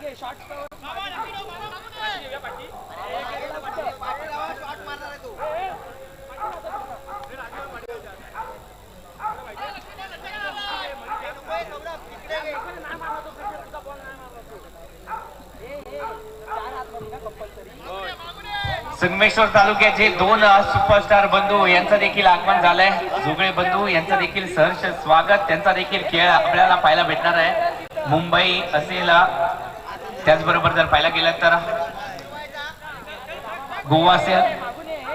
घे शॉर्ट संगमेश्वर तालुक्याचे दोन सुपरस्टार बंधू यांचं देखील आगमन झालंय. जुगळे बंधू यांचं देखील सहर्ष स्वागत. त्यांचा देखील खेळ आपल्याला पाहायला भेटणार आहे. मुंबई असेल त्याचबरोबर जर पाहायला गेलं तर गोवा असेल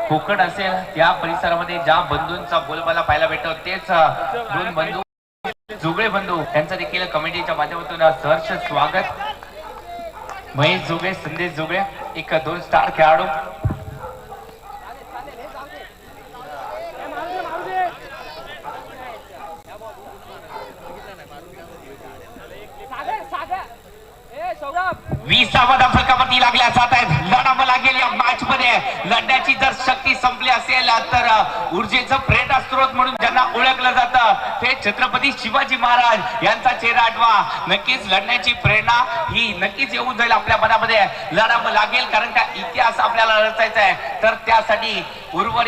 कोकण असेल त्या परिसरामध्ये ज्या बंधूंचा बोलबाला पाहायला भेटतो तेच दोन बंधू जुगळे बंधू यांचं देखील कमिटीच्या माध्यमातून सहर्ष स्वागत. महेश जुगळे संदेश जुगळे एक दोन स्टार खेळाडू. विसावा फलकावरती लागल्या जात आहेत. लढावं लागेल या मॅच मध्ये लढण्याची जर शक्ती संपली असेल तर ऊर्जेचं प्रेरणा स्त्रोत म्हणून ज्यांना ओळखलं जातं ते छत्रपती शिवाजी महाराज यांचा चेहरा आठवा. नक्कीच लढण्याची प्रेरणा ही नक्कीच येऊन जाईल आपल्या मनामध्ये. लढावं लागेल कारण का इतिहास आपल्याला रचायचा आहे. तर त्यासाठी उर्वरित